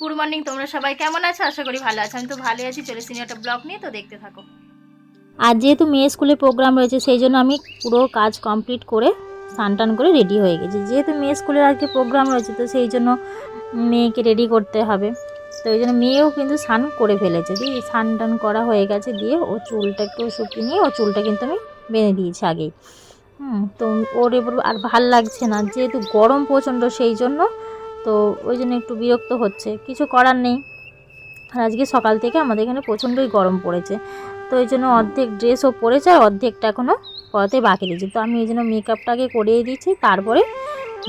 Good morning তোমরা সবাই কেমন আছো? আশা করি ভালো আছো। আমি তো ভালোই আছি। চলে একটা ব্লগ নিয়ে, তো দেখতে থাকো। আর যেহেতু মেয়ে স্কুলে প্রোগ্রাম রয়েছে, সেই জন্য আমি পুরো কাজ কমপ্লিট করে স্নান টান করে রেডি হয়ে গেছি। যেহেতু মেয়ে স্কুলের আজকে প্রোগ্রাম রয়েছে, তো সেই জন্য মেয়েকে রেডি করতে হবে। তো ওই জন্য মেয়েও কিন্তু স্নান করে ফেলেছে। দিয়ে স্নান টান করা হয়ে গেছে, দিয়ে ও চুলটা একটু শুকিয়ে নিয়ে, ও চুলটা কিন্তু আমি বেঁধে দিয়েছি আগেই। হুম, তো ওর এবার আর ভালো লাগছে না। যেহেতু গরম প্রচণ্ড, সেই জন্য তো ওই জন্য একটু বিরক্ত হচ্ছে। কিছু করার নেই। আর আজকে সকাল থেকে আমাদের এখানে প্রচণ্ডই গরম পড়েছে। তো এই জন্য অর্ধেক ড্রেসও পরেছে আর অর্ধেকটা এখনও পরাতে বাকি রয়েছে। তো আমি এই জন্য মেকআপটাকে করিয়ে দিচ্ছি, তারপরে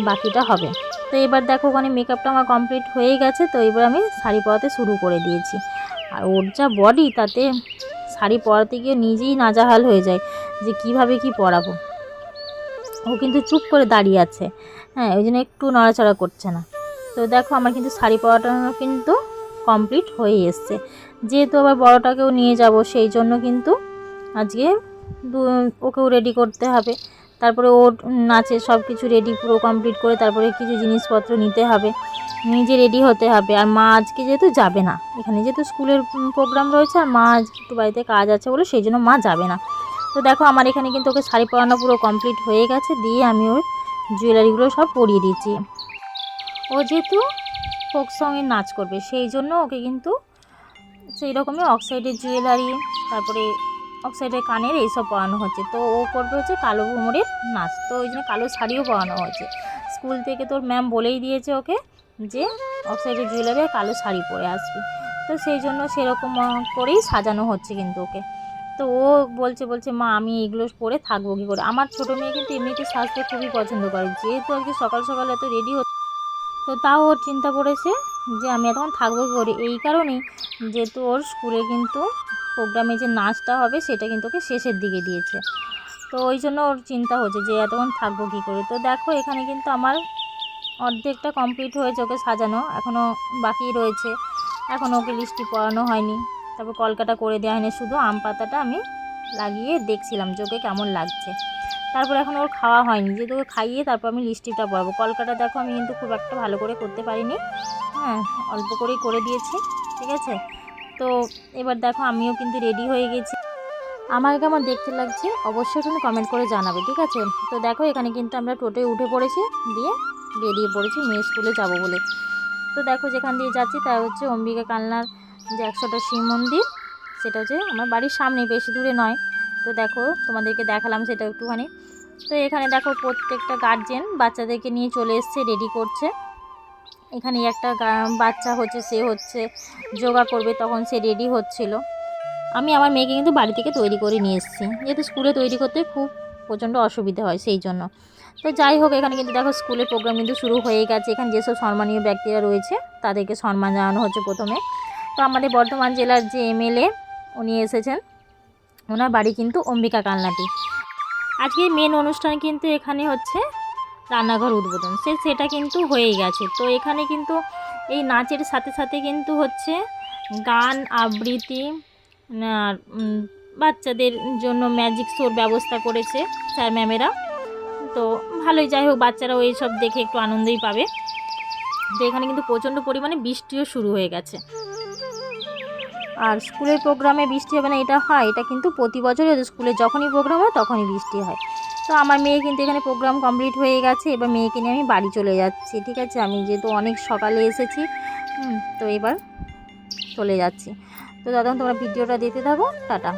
বাকিটা হবে। তো এবার দেখো ওখানে মেকআপটা আমার কমপ্লিট হয়ে গেছে। তো এবার আমি শাড়ি পরাতে শুরু করে দিয়েছি। আর ওর যা বডি তাতে শাড়ি পরাতে গিয়ে নিজেই নাজাহাল হয়ে যায় যে কীভাবে কি পরাবো। ও কিন্তু চুপ করে দাঁড়িয়ে আছে। হ্যাঁ ওই জন্য একটু নড়াচড়া করছে না। তো দেখো আমার কিন্তু শাড়ি পরাটা কিন্তু কমপ্লিট হয়ে এসছে। যেহেতু আবার বড়টাকেও নিয়ে যাব, সেই জন্য কিন্তু আজকে ওকেও রেডি করতে হবে। তারপরে ওর নাচে সব কিছু রেডি পুরো কমপ্লিট করে তারপরে কিছু জিনিসপত্র নিতে হবে। নিজে রেডি হতে হবে। আর মা আজকে যেহেতু যাবে না, এখানে যেহেতু স্কুলের প্রোগ্রাম রয়েছে, আর মা আজকে একটু বাড়িতে কাজ আছে বলে সেই জন্য মা যাবে না। তো দেখো আমার এখানে কিন্তু ওকে শাড়ি পরানো পুরো কমপ্লিট হয়ে গেছে, দিয়ে আমি ওর জুয়েলারিগুলো সব পরিয়ে দিচ্ছি। ও যেহেতু ফোক সঙের নাচ করবে, সেই জন্য ওকে কিন্তু সেই রকমই অক্সাইডের জুয়েলারি, তারপরে অক্সাইডের কানের এইসব পরানো হচ্ছে। তো ও করবে হচ্ছে কালো ঘুমুরের নাচ। তো ওই জন্য কালো শাড়িও পরানো হয়েছে স্কুল থেকে তোর ম্যাম বলেই দিয়েছে ওকে যে অক্সাইডের জুয়েলারি কালো শাড়ি পরে আসবে। তো সেই জন্য সেরকম করেই সাজানো হচ্ছে কিন্তু ওকে। তো ও বলছে বলছে, মা, আমি এগুলো পরে থাকব কী করে? আমার ছোটো মেয়ে কিন্তু এমনিতে সাজতে খুবই পছন্দ করে। যেহেতু আজকে সকাল সকাল এত রেডি হচ্ছে তো তাও ওর চিন্তা পড়েছে যে আমি এতক্ষণ থাকব কী করে? এই কারণেই যেহেতু ওর স্কুলে কিন্তু প্রোগ্রামে যে নাচটা হবে সেটা কিন্তু ওকে শেষের দিকে দিয়েছে। তো ওই জন্য ওর চিন্তা হচ্ছে যে এতক্ষণ থাকব কী করে? তো দেখো এখানে কিন্তু আমার অর্ধেকটা কমপ্লিট হয়েছে ওকে সাজানো এখনও বাকি রয়েছে। এখনও ওকে লিস্টি পড়ানো হয়নি। তারপর কলকাটা করে দেওয়া হয়নি, শুধু আম পাতাটা আমি লাগিয়ে দেখছিলাম যে ওকে কেমন লাগছে। তারপর এখন ওর খাওয়া হয়নি। যেহেতু খাইয়ে তারপর আমি লিস্টিটা পড়াবো কলকাটা দেখো, আমি কিন্তু খুব একটা ভালো করে করতে পারিনি। হ্যাঁ অল্প করেই করে দিয়েছি, ঠিক আছে? তো এবার দেখো, আমিও কিন্তু রেডি হয়ে গেছি। আমার কেমন দেখতে লাগছে, অবশ্যই তুমি কমেন্ট করে জানাবে, ঠিক আছে? তো দেখো, এখানে কিন্তু আমরা টোটোয় উঠে পড়েছি, দিয়ে বেরিয়ে পড়েছি মেয়ে স্কুলে যাব বলে। তো দেখো, যেখান দিয়ে যাচ্ছি, তা হচ্ছে অম্বিকা কালনার যে একশোটা শিব মন্দির, সেটা হচ্ছে আমার বাড়ির সামনে বেশি দূরে নয়। তো দেখো, তোমাদেরকে দেখালাম সেটা একটুখানি। তো এখানে দেখো, প্রত্যেকটা গার্জেন বাচ্চাদেরকে নিয়ে চলে এসছে রেডি করছে। এখানে একটা বাচ্চা হচ্ছে, সে হচ্ছে যোগা করবে, তখন সে রেডি হচ্ছিল। আমি আমার মেয়েকে কিন্তু বাড়ি থেকে তৈরি করে নিয়ে এসেছি। যেহেতু স্কুলে তৈরি করতে খুব প্রচণ্ড অসুবিধা হয় সেই জন্য। তো যাই হোক, এখানে কিন্তু দেখো স্কুলের প্রোগ্রাম কিন্তু শুরু হয়ে গেছে। এখানে যেসব সম্মানীয় ব্যক্তিরা রয়েছে, তাদেরকে সম্মান জানানো হচ্ছে প্রথমে। তো আমাদের বর্ধমান জেলার যে এমএলএ উনি এসেছেন। ওনার বাড়ি কিন্তু অম্বিকা কালনাটি। আজকে মেন অনুষ্ঠান কিন্তু এখানে হচ্ছে রান্নাঘর উদ্বোধন। সে, সেটা কিন্তু হয়েই গেছে। তো এখানে কিন্তু এই নাচের সাথে সাথে কিন্তু হচ্ছে গান, আবৃত্তি বাচ্চাদের জন্য ম্যাজিক শোর ব্যবস্থা করেছে স্যার ম্যামেরা তো ভালোই, যাই হোক, বাচ্চারাও এইসব দেখে একটু আনন্দই পাবে। তো এখানে কিন্তু প্রচণ্ড পরিমাণে বৃষ্টিও শুরু হয়ে গেছে। আর স্কুলের প্রোগ্রামে বৃষ্টি হবে না, এটা হয়, এটা কিন্তু প্রতি বছরই স্কুলে যখনই প্রোগ্রাম হয় তখনই বৃষ্টি হয়। তো আমার মেয়ে কিন্তু এখানে প্রোগ্রাম কমপ্লিট হয়ে গেছে, এবার মেয়েকে নিয়ে আমি বাড়ি চলে যাচ্ছি, ঠিক আছে? আমি যেহেতু অনেক সকালে এসেছি তো এবার চলে যাচ্ছি। তো দাদা, তোমরা ভিডিওটা দিতে থাকো, টাটা।